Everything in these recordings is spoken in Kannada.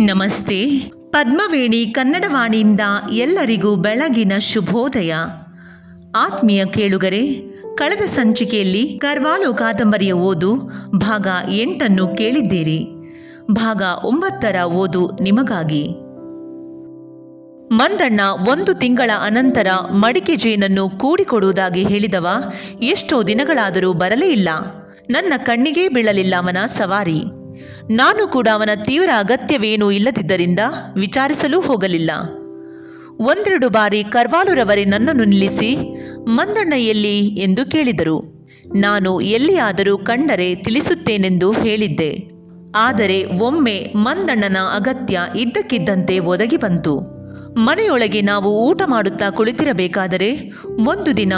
ನಮಸ್ತೆ. ಪದ್ಮವೇಣಿ ಕನ್ನಡವಾಣಿಯಿಂದ ಎಲ್ಲರಿಗೂ ಬೆಳಗಿನ ಶುಭೋದಯ. ಆತ್ಮೀಯ ಕೇಳುಗರೆ, ಕಳೆದ ಸಂಚಿಕೆಯಲ್ಲಿ ಕರ್ವಾಲು ಕಾದಂಬರಿಯ ಓದು ಭಾಗ ಎಂಟನ್ನು ಕೇಳಿದ್ದೀರಿ. ಭಾಗ ಒಂಬತ್ತರ ಓದು ನಿಮಗಾಗಿ. ಮಂದಣ್ಣ ಒಂದು ತಿಂಗಳ ಅನಂತರ ಮಡಿಕೆ ಜೇನನ್ನು ಕೂಡಿಕೊಡುವುದಾಗಿ ಹೇಳಿದವ, ಎಷ್ಟೋ ದಿನಗಳಾದರೂ ಬರಲೇ ಇಲ್ಲ. ನನ್ನ ಕಣ್ಣಿಗೇ ಬೀಳಲಿಲ್ಲ ಅವನ ಸವಾರಿ. ನಾನು ಕೂಡ ಅವನ ತೀವ್ರ ಅಗತ್ಯವೇನೂ ಇಲ್ಲದಿದ್ದರಿಂದ ವಿಚಾರಿಸಲೂ ಹೋಗಲಿಲ್ಲ. ಒಂದೆರಡು ಬಾರಿ ಕರ್ವಾಲುರವರೇ ನನ್ನನ್ನು ನಿಲ್ಲಿಸಿ ಮಂದಣ್ಣ ಎಲ್ಲಿ ಎಂದು ಕೇಳಿದರು. ನಾನು ಎಲ್ಲಿಯಾದರೂ ಕಂಡರೆ ತಿಳಿಸುತ್ತೇನೆಂದು ಹೇಳಿದ್ದೆ. ಆದರೆ ಒಮ್ಮೆ ಮಂದಣ್ಣನ ಅಗತ್ಯ ಇದ್ದಕ್ಕಿದ್ದಂತೆ ಒದಗಿ ಬಂತು. ಮನೆಯೊಳಗೆ ನಾವು ಊಟ ಮಾಡುತ್ತಾ ಕುಳಿತಿರಬೇಕಾದರೆ ಒಂದು ದಿನ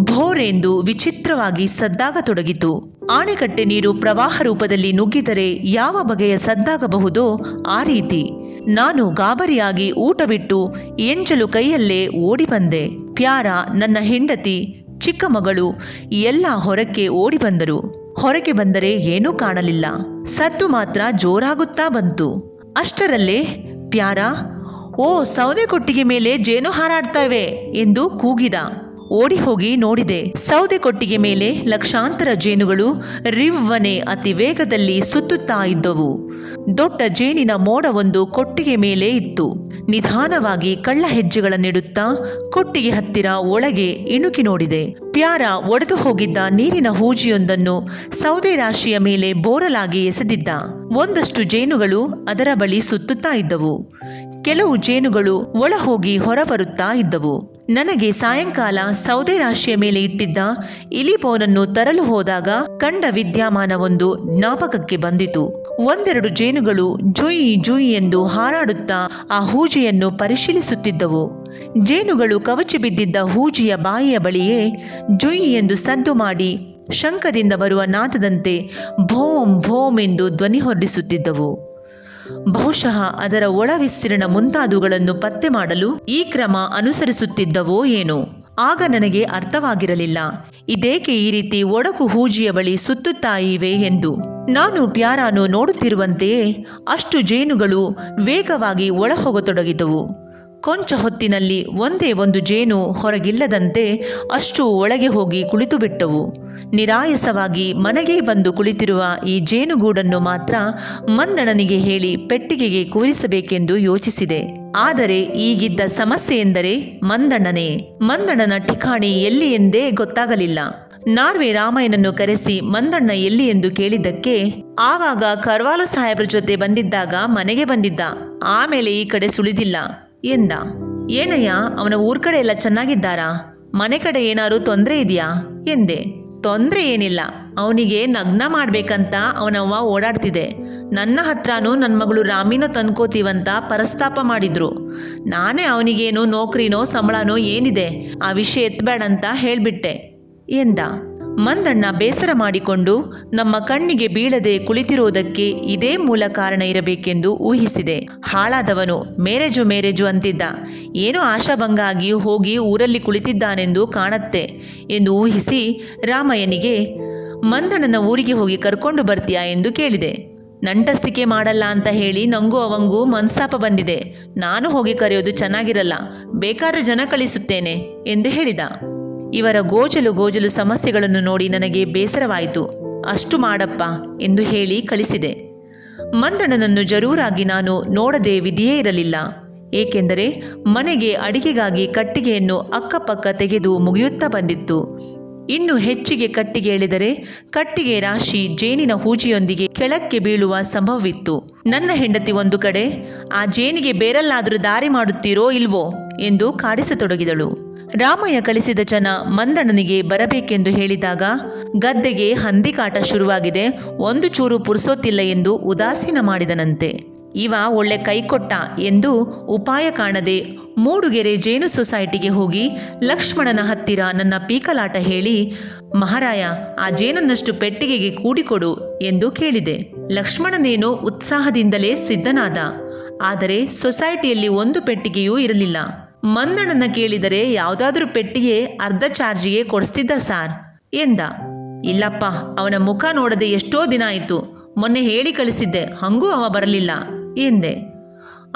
ಭೋರೆಂದು ವಿಚಿತ್ರವಾಗಿ ಸದ್ದಾಗತೊಡಗಿತು ಆಣೆಕಟ್ಟೆ ನೀರು ಪ್ರವಾಹ ರೂಪದಲ್ಲಿ ನುಗ್ಗಿದರೆ ಯಾವ ಬಗೆಯ ಸದ್ದಾಗಬಹುದೋ ಆ ರೀತಿ. ನಾನು ಗಾಬರಿಯಾಗಿ ಊಟ ಬಿಟ್ಟು ಎಂಜಲು ಕೈಯಲ್ಲೇ ಓಡಿ ಬಂದೆ ಪ್ಯಾರ, ನನ್ನ ಹೆಂಡತಿ, ಚಿಕ್ಕ ಮಗಳು, ಎಲ್ಲ ಹೊರಕ್ಕೆ ಓಡಿ ಬಂದರು ಹೊರಗೆ ಬಂದರೆ ಏನೂ ಕಾಣಲಿಲ್ಲ. ಸದ್ದು ಮಾತ್ರ ಜೋರಾಗುತ್ತಾ ಬಂತು. ಅಷ್ಟರಲ್ಲೇ, ಪ್ಯಾರ ಓ, ಸೌದೆ ಕೊಟ್ಟಿಗೆ ಮೇಲೆ ಜೇನು ಹಾರಾಡ್ತವೆ ಎಂದು ಕೂಗಿದ. ಓಡಿ ಹೋಗಿ ನೋಡಿದೆ. ಸೌದೆ ಕೊಟ್ಟಿಗೆ ಮೇಲೆ ಲಕ್ಷಾಂತರ ಜೇನುಗಳು ರಿವ್ವನೆ ಅತಿ ವೇಗದಲ್ಲಿ ಸುತ್ತುತ್ತಾ ಇದ್ದವು. ದೊಡ್ಡ ಜೇನಿನ ಮೋಡವೊಂದು ಕೊಟ್ಟಿಗೆ ಮೇಲೆ ಇತ್ತು. ನಿಧಾನವಾಗಿ ಕಳ್ಳ ಹೆಜ್ಜೆಗಳನ್ನಿಡುತ್ತಾ ಕೊಟ್ಟಿಗೆ ಹತ್ತಿರ ಒಳಗೆ ಇಣುಕಿ ನೋಡಿದೆ. ಪ್ಯಾರ ಒಡೆದು ಹೋಗಿದ್ದ ನೀರಿನ ಹೂಜಿಯೊಂದನ್ನು ಸೌದೆ ರಾಶಿಯ ಮೇಲೆ ಬೋರಲಾಗಿ ಎಸೆದಿದ್ದ. ಒಂದಷ್ಟು ಜೇನುಗಳು ಅದರ ಬಳಿ ಸುತ್ತುತ್ತಾ ಇದ್ದವು. ಕೆಲವು ಜೇನುಗಳು ಒಳ ಹೋಗಿ ಹೊರಬರುತ್ತಾ ಇದ್ದವು. ನನಗೆ ಸಾಯಂಕಾಲ ಸೌದೆ ರಾಶಿಯ ಮೇಲೆ ಇಟ್ಟಿದ್ದ ಇಲಿಬೋನನ್ನು ತರಲು ಹೋದಾಗ ಕಂಡ ವಿದ್ಯಮಾನವೊಂದು ಜ್ಞಾಪಕಕ್ಕೆ ಬಂದಿತು. ಒಂದೆರಡು ಜೇನುಗಳು ಜುಯಿ ಜುಯಿ ಎಂದು ಹಾರಾಡುತ್ತಾ ಆ ಹೂಜೆಯನ್ನು ಪರಿಶೀಲಿಸುತ್ತಿದ್ದವು. ಜೇನುಗಳು ಕವಚಿ ಬಿದ್ದಿದ್ದ ಹೂಜಿಯ ಬಾಯಿಯ ಬಳಿಯೇ ಜುಯಿ ಎಂದು ಸದ್ದು ಮಾಡಿ ಶಂಖದಿಂದ ಬರುವ ನಾದದಂತೆ ಭೋಂ ಭೋಂ ಎಂದು ಧ್ವನಿ ಹೊರಡಿಸುತ್ತಿದ್ದವು ಬಹುಶಃ ಅದರ ಒಳ ವಿಸ್ತೀರ್ಣ ಮುಂತಾದವುಗಳನ್ನು ಪತ್ತೆ ಮಾಡಲು ಈ ಕ್ರಮ ಅನುಸರಿಸುತ್ತಿದ್ದವೋ ಏನೋ. ಆಗ ನನಗೆ ಅರ್ಥವಾಗಿರಲಿಲ್ಲ. ಇದೇಕೆ ಈ ರೀತಿ ಒಡಕು ಹೂಜಿಯ ಬಳಿ ಸುತ್ತುತ್ತಾ ಇವೆ ಎಂದು. ನಾನು ಪ್ಯಾರಾನು ನೋಡುತ್ತಿರುವಂತೆಯೇ ಅಷ್ಟು ಜೇನುಗಳು ವೇಗವಾಗಿ ಒಳ ಹೋಗತೊಡಗಿದವು ಕೊಂಚ ಹೊತ್ತಿನಲ್ಲಿ ಒಂದೇ ಒಂದು ಜೇನು ಹೊರಗಿಲ್ಲದಂತೆ ಅಷ್ಟು ಒಳಗೆ ಹೋಗಿ ಕುಳಿತು ಬಿಟ್ಟವು. ನಿರಾಯಸವಾಗಿ ಮನೆಗೆ ಬಂದು ಕುಳಿತಿರುವ ಈ ಜೇನುಗೂಡನ್ನು ಮಾತ್ರ ಮಂದಣನಿಗೆ ಹೇಳಿ ಪೆಟ್ಟಿಗೆಗೆ ಕೂರಿಸಬೇಕೆಂದು ಯೋಚಿಸಿದೆ. ಆದರೆ ಈಗಿದ್ದ ಸಮಸ್ಯೆ ಎಂದರೆ ಮಂದಣ್ಣನೇ ಮಂದಣ್ಣನ ಠಿಕಾಣಿ ಎಲ್ಲಿ ಎಂದೇ ಗೊತ್ತಾಗಲಿಲ್ಲ. ನಾರ್ವೆ ರಾಮಯ್ಯನನ್ನು ಕರೆಸಿ ಮಂದಣ್ಣ ಎಲ್ಲಿ ಎಂದು ಕೇಳಿದ್ದಕ್ಕೆ ಆವಾಗ ಕರ್ವಾಲು ಸಾಹೇಬ್ರ ಜೊತೆ ಬಂದಿದ್ದಾಗ ಮನೆಗೆ ಬಂದಿದ್ದ. ಆಮೇಲೆ ಈ ಕಡೆ ಸುಳಿದಿಲ್ಲ. ಎಂದ, ಏನಯ್ಯ, ಅವನ ಊರ್ ಕಡೆ ಎಲ್ಲ ಚೆನ್ನಾಗಿದ್ದಾರಾ? ಮನೆ ಕಡೆ ಏನಾರು ತೊಂದರೆ ಇದೆಯಾ? ಎಂದೆ, ತೊಂದರೆ ಏನಿಲ್ಲ. ಅವನಿಗೆ ನಗ್ನ ಮಾಡ್ಬೇಕಂತ ಅವನವ್ವ ಓಡಾಡ್ತಿದೆ. ನನ್ನ ಹತ್ರನೂ ನನ್ನ ಮಗಳು ರಾಮಿನ ತಂದ್ಕೋತೀವಂತ ಪರಸ್ತಾಪ ಮಾಡಿದ್ರು. ನಾನೇ ಅವನಿಗೇನು ನೌಕರಿನೋ, ಸಂಬಳನೋ ಏನಿದೆ? ಆ ವಿಷಯ ಎತ್ತಬೇಡಂತ ಹೇಳ್ಬಿಟ್ಟೆ. ಎಂದ ಮಂದಣ್ಣ ಬೇಸರ ಮಾಡಿಕೊಂಡು ನಮ್ಮ ಕಣ್ಣಿಗೆ ಬೀಳದೆ ಕುಳಿತಿರುವುದಕ್ಕೆ ಇದೇ ಮೂಲ ಕಾರಣ ಇರಬೇಕೆಂದು ಊಹಿಸಿದೆ. ಹಾಳಾದವನು ಮೇರೆಜು ಮೇರೆಜು ಅಂತಿದ್ದ. ಏನು ಆಶಾಭಂಗ ಆಗಿ ಹೋಗಿ ಊರಲ್ಲಿ ಕುಳಿತಿದ್ದಾನೆಂದು ಕಾಣತ್ತೆ ಎಂದು ಊಹಿಸಿ ರಾಮಯ್ಯನಿಗೆ, ಮಂದಣ್ಣನ ಊರಿಗೆ ಹೋಗಿ ಕರ್ಕೊಂಡು ಬರ್ತೀಯಾ? ಎಂದು ಕೇಳಿದೆ. ನಂಟಸ್ತಿಕೆ ಮಾಡಲ್ಲ ಅಂತ ಹೇಳಿ ನಂಗೂ ಅವಂಗೂ ಮನ್ಸಾಪ ಬಂದಿದೆ. ನಾನು ಹೋಗಿ ಕರೆಯೋದು ಚೆನ್ನಾಗಿರಲ್ಲ. ಬೇಕಾದ ಜನ ಕಳಿಸುತ್ತೇನೆ ಎಂದು ಹೇಳಿದ. ಇವರ ಗೋಜಲು ಗೋಜಲು ಸಮಸ್ಯೆಗಳನ್ನು ನೋಡಿ ನನಗೆ ಬೇಸರವಾಯಿತು. ಅಷ್ಟು ಮಾಡಪ್ಪ ಎಂದು ಹೇಳಿ ಕಳಿಸಿದೆ. ಮಂದಣ್ಣನನ್ನು ಜರೂರಾಗಿ ನಾನು ನೋಡದೆ ವಿಧಿಯೇ ಇರಲಿಲ್ಲ. ಏಕೆಂದರೆ ಮನೆಗೆ ಅಡಿಗೆಗಾಗಿ ಕಟ್ಟಿಗೆಯನ್ನು ಅಕ್ಕಪಕ್ಕ ತೆಗೆದು ಮುಗಿಯುತ್ತಾ ಬಂದಿತ್ತು. ಇನ್ನು ಹೆಚ್ಚಿಗೆ ಕಟ್ಟಿಗೆ ಎಳೆದರೆ ಕಟ್ಟಿಗೆ ರಾಶಿ ಜೇನಿನ ಹೂಜಿಯೊಂದಿಗೆ ಕೆಳಕ್ಕೆ ಬೀಳುವ ಸಂಭವವಿತ್ತು. ನನ್ನ ಹೆಂಡತಿ ಒಂದು ಕಡೆ, ಆ ಜೇನಿಗೆ ಬೇರೆಲ್ಲಾದರೂ ದಾರಿ ಮಾಡುತ್ತೀರೋ ಇಲ್ವೋ? ಎಂದು ಕಾಡಿಸತೊಡಗಿದಳು. ರಾಮಯ್ಯ ಕಳಿಸಿದ ಜನ ಮಂದಣ್ಣನಿಗೆ ಬರಬೇಕೆಂದು ಹೇಳಿದಾಗ ಗದ್ದೆಗೆ ಹಂದಿಕಾಟ ಶುರುವಾಗಿದೆ, ಒಂದು ಚೂರು ಪುರುಸೋತಿಲ್ಲ ಎಂದು ಉದಾಸೀನ ಮಾಡಿದನಂತೆ. ಇವ ಒಳ್ಳೆ ಕೈಕೊಟ್ಟ ಎಂದು ಉಪಾಯ ಕಾಣದೆ ಮೂಡುಗೆರೆ ಜೇನು ಸೊಸೈಟಿಗೆ ಹೋಗಿ ಲಕ್ಷ್ಮಣನ ಹತ್ತಿರ ನನ್ನ ಪೀಕಲಾಟ ಹೇಳಿ, ಮಹಾರಾಯ, ಆ ಜೇನನ್ನಷ್ಟು ಪೆಟ್ಟಿಗೆಗೆ ಕೂಡಿಕೊಡು ಎಂದು ಕೇಳಿದೆ. ಲಕ್ಷ್ಮಣನೇನು ಉತ್ಸಾಹದಿಂದಲೇ ಸಿದ್ಧನಾದ. ಆದರೆ ಸೊಸೈಟಿಯಲ್ಲಿ ಒಂದು ಪೆಟ್ಟಿಗೆಯೂ ಇರಲಿಲ್ಲ. ಮಂದಣ್ಣನ ಕೇಳಿದರೆ ಯಾವುದಾದ್ರೂ ಪೆಟ್ಟಿಗೆ ಅರ್ಧ ಚಾರ್ಜಿಗೆ ಕೊಡಿಸ್ತಿದ್ದ ಸಾರ್. ಎಂದ, ಇಲ್ಲಪ್ಪ, ಅವನ ಮುಖ ನೋಡದೆ ಎಷ್ಟೋ ದಿನ ಆಯಿತು. ಮೊನ್ನೆ ಹೇಳಿ ಕಳಿಸಿದ್ದೆ, ಹಂಗೂ ಅವ ಬರಲಿಲ್ಲ, ಎಂದೆ.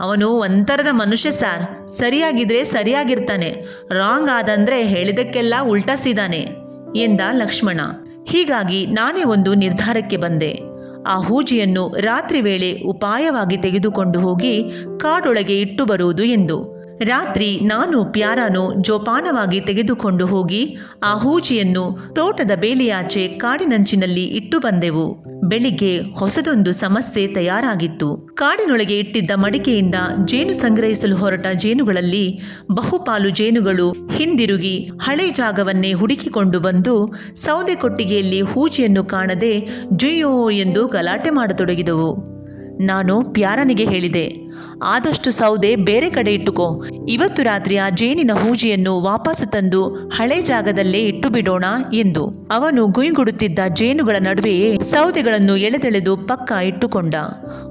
ಅವನು ಒಂಥರದ ಮನುಷ್ಯ ಸಾರ್, ಸರಿಯಾಗಿದ್ರೆ ಸರಿಯಾಗಿರ್ತಾನೆ, ರಾಂಗ್ ಆದಂದ್ರೆ ಹೇಳಿದಕ್ಕೆಲ್ಲ ಉಲ್ಟಾಸಿದಾನೆ ಎಂದ ಲಕ್ಷ್ಮಣ. ಹೀಗಾಗಿ ನಾನೇ ಒಂದು ನಿರ್ಧಾರಕ್ಕೆ ಬಂದೆ. ಆ ಹೂಜಿಯನ್ನು ರಾತ್ರಿ ವೇಳೆ ಉಪಾಯವಾಗಿ ತೆಗೆದುಕೊಂಡು ಹೋಗಿ ಕಾಡೊಳಗೆ ಇಟ್ಟು ಬರುವುದು ಎಂದು. ರಾತ್ರಿ ನಾನು ಪ್ಯಾರಾನು ಜೋಪಾನವಾಗಿ ತೆಗೆದುಕೊಂಡು ಹೋಗಿ ಆ ಹೂಜಿಯನ್ನು ತೋಟದ ಬೇಲಿಯಾಚೆ ಕಾಡಿನಂಚಿನಲ್ಲಿ ಇಟ್ಟು ಬಂದೆವು. ಬೆಳಿಗ್ಗೆ ಹೊಸದೊಂದು ಸಮಸ್ಯೆ ತಯಾರಾಗಿತ್ತು. ಕಾಡಿನೊಳಗೆ ಇಟ್ಟಿದ್ದ ಮಡಿಕೆಯಿಂದ ಜೇನು ಸಂಗ್ರಹಿಸಲು ಹೊರಟ ಜೇನುಗಳಲ್ಲಿ ಬಹುಪಾಲು ಜೇನುಗಳು ಹಿಂದಿರುಗಿ ಹಳೆ ಜಾಗವನ್ನೇ ಹುಡುಕಿಕೊಂಡು ಬಂದು ಸೌದೆ ಕೊಟ್ಟಿಗೆಯಲ್ಲಿ ಹೂಜಿಯನ್ನು ಕಾಣದೆ ಜುಯೋ ಎಂದು ಗಲಾಟೆ ಮಾಡತೊಡಗಿದವು. ನಾನು ಪ್ಯಾರನಿಗೆ ಹೇಳಿದೆ. ಆದಷ್ಟು ಸೌದೆ ಬೇರೆ ಕಡೆ ಇಟ್ಟುಕೋ. ಇವತ್ತು ರಾತ್ರಿ ಆ ಜೇನಿನ ಹೂಜಿಯನ್ನು ವಾಪಸ್ ತಂದು ಹಳೆ ಜಾಗದಲ್ಲೇ ಇಟ್ಟು ಬಿಡೋಣ ಎಂದು. ಅವನು ಗುಯ್ಗುಡುತ್ತಿದ್ದ ಜೇನುಗಳ ನಡುವೆಯೇ ಸೌದೆಗಳನ್ನು ಎಳೆದೆಳೆದು ಪಕ್ಕ ಇಟ್ಟುಕೊಂಡ.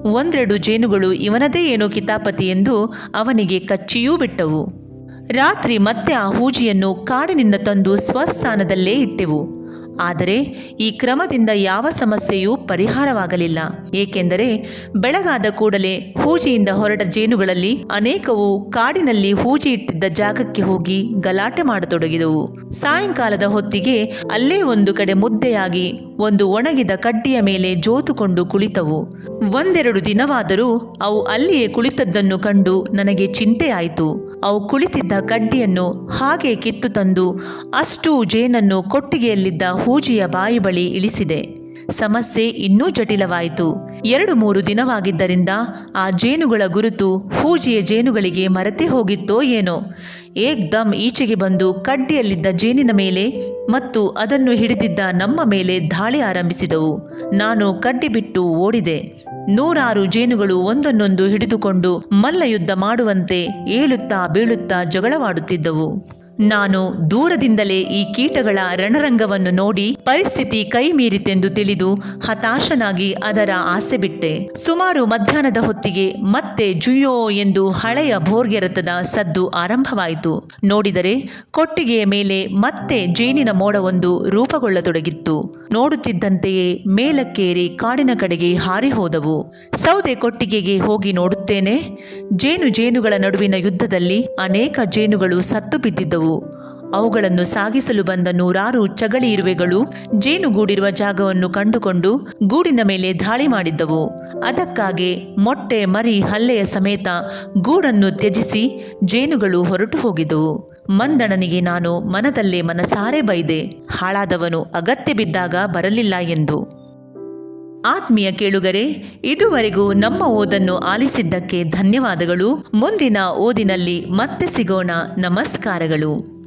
ಒಂದೆರಡು ಜೇನುಗಳು ಇವನದೇ ಏನೋ ಕಿತಾಪತಿ ಎಂದು ಅವನಿಗೆ ಕಚ್ಚಿಯೂ ಬಿಟ್ಟವು. ರಾತ್ರಿ ಮತ್ತೆ ಆ ಹೂಜಿಯನ್ನು ಕಾಡಿನಿಂದ ತಂದು ಸ್ವಸ್ಥಾನದಲ್ಲೇ ಇಟ್ಟೆವು. ಆದರೆ ಈ ಕ್ರಮದಿಂದ ಯಾವ ಸಮಸ್ಯೆಯೂ ಪರಿಹಾರವಾಗಲಿಲ್ಲ. ಏಕೆಂದರೆ ಬೆಳಗಾದ ಕೂಡಲೇ ಹೂಜಿಯಿಂದ ಹೊರಟ ಜೇನುಗಳಲ್ಲಿ ಅನೇಕವು ಕಾಡಿನಲ್ಲಿ ಹೂಜಿ ಇಟ್ಟಿದ್ದ ಜಾಗಕ್ಕೆ ಹೋಗಿ ಗಲಾಟೆ ಮಾಡತೊಡಗಿದವು. ಸಾಯಂಕಾಲದ ಹೊತ್ತಿಗೆ ಅಲ್ಲೇ ಒಂದು ಕಡೆ ಮುದ್ದೆಯಾಗಿ ಒಂದು ಒಣಗಿದ ಕಡ್ಡಿಯ ಮೇಲೆ ಜೋತುಕೊಂಡು ಕುಳಿತವು. ಒಂದೆರಡು ದಿನವಾದರೂ ಅವು ಅಲ್ಲಿಯೇ ಕುಳಿತದ್ದನ್ನು ಕಂಡು ನನಗೆ ಚಿಂತೆಯಾಯಿತು. ಅವು ಕುಳಿತಿದ್ದ ಕಡ್ಡಿಯನ್ನು ಹಾಗೆ ಕಿತ್ತು ತಂದು ಅಷ್ಟು ಜೇನನ್ನು ಕೊಟ್ಟಿಗೆಯಲ್ಲಿದ್ದ ಹೂಜಿಯ ಬಾಯಿ ಬಳಿ ಇಳಿಸಿದೆ. ಸಮಸ್ಯೆ ಇನ್ನೂ ಜಟಿಲವಾಯಿತು. ಎರಡು ಮೂರು ದಿನವಾಗಿದ್ದರಿಂದ ಆ ಜೇನುಗಳ ಗುರುತು ಹೂಜಿಯ ಜೇನುಗಳಿಗೆ ಮರೆತೇ ಹೋಗಿತ್ತೋ ಏನೋ. ಏಕ್ದಮ್ ಈಚೆಗೆ ಬಂದು ಕಡ್ಡಿಯಲ್ಲಿದ್ದ ಜೇನಿನ ಮೇಲೆ ಮತ್ತು ಅದನ್ನು ಹಿಡಿದಿದ್ದ ನಮ್ಮ ಮೇಲೆ ದಾಳಿ ಆರಂಭಿಸಿದವು. ನಾನು ಕಡ್ಡಿ ಬಿಟ್ಟು ಓಡಿದೆ. ನೂರಾರು ಜೇನುಗಳು ಒಂದನ್ನೊಂದು ಹಿಡಿದುಕೊಂಡು ಮಲ್ಲಯುದ್ಧ ಮಾಡುವಂತೆ ಏಳುತ್ತಾ ಬೀಳುತ್ತಾ ಜಗಳವಾಡುತ್ತಿದ್ದವು. ನಾನು ದೂರದಿಂದಲೇ ಈ ಕೀಟಗಳ ರಣರಂಗವನ್ನು ನೋಡಿ ಪರಿಸ್ಥಿತಿ ಕೈ ಮೀರಿತೆಂದು ತಿಳಿದು ಹತಾಶನಾಗಿ ಅದರ ಆಸೆ ಬಿಟ್ಟೆ. ಸುಮಾರು ಮಧ್ಯಾಹ್ನದ ಹೊತ್ತಿಗೆ ಮತ್ತೆ ಜುಯೋ ಎಂದು ಹಳೆಯ ಭೋರ್ಗೆರತದ ಸದ್ದು ಆರಂಭವಾಯಿತು. ನೋಡಿದರೆ ಕೊಟ್ಟಿಗೆಯ ಮೇಲೆ ಮತ್ತೆ ಜೇನಿನ ಮೋಡವೊಂದು ರೂಪುಗೊಳ್ಳತೊಡಗಿತ್ತು. ನೋಡುತ್ತಿದ್ದಂತೆಯೇ ಮೇಲಕ್ಕೇರಿ ಕಾಡಿನ ಕಡೆಗೆ ಹಾರಿ ಹೋದವು ಸೌದೆ ಕೊಟ್ಟಿಗೆಗೆ ಹೋಗಿ ನೋಡುತ್ತೇನೆ. ಜೇನು ಜೇನುಗಳ ನಡುವಿನ ಯುದ್ಧದಲ್ಲಿ ಅನೇಕ ಜೇನುಗಳು ಸತ್ತು ಬಿದ್ದಿದ್ದವು. ಅವುಗಳನ್ನು ಸಾಗಿಸಲು ಬಂದ ನೂರಾರು ಚಗಳಿ ಇರುವೆಗಳು ಜೇನುಗೂಡಿರುವ ಜಾಗವನ್ನು ಕಂಡುಕೊಂಡು ಗೂಡಿನ ಮೇಲೆ ದಾಳಿ ಮಾಡಿದ್ದವು. ಅದಕ್ಕಾಗಿ ಮೊಟ್ಟೆ, ಮರಿ, ಹಲ್ಲೆಯ ಸಮೇತ ಗೂಡನ್ನು ತ್ಯಜಿಸಿ ಜೇನುಗಳು ಹೊರಟು ಹೋಗಿದ್ದವು ಮಂದಣನಿಗೆ ನಾನು ಮನದಲ್ಲೇ ಮನಸಾರೆ ಬೈದೆ. ಹಾಳಾದವನು ಅಗತ್ಯ ಬಿದ್ದಾಗ ಬರಲಿಲ್ಲ ಎಂದು. ಆತ್ಮೀಯ ಕೇಳುಗರೆ ಇದುವರೆಗೂ ನಮ್ಮ ಓದನ್ನು ಆಲಿಸಿದ್ದಕ್ಕೆ ಧನ್ಯವಾದಗಳು. ಮುಂದಿನ ಓದಿನಲ್ಲಿ ಮತ್ತೆ ಸಿಗೋಣ. ನಮಸ್ಕಾರಗಳು.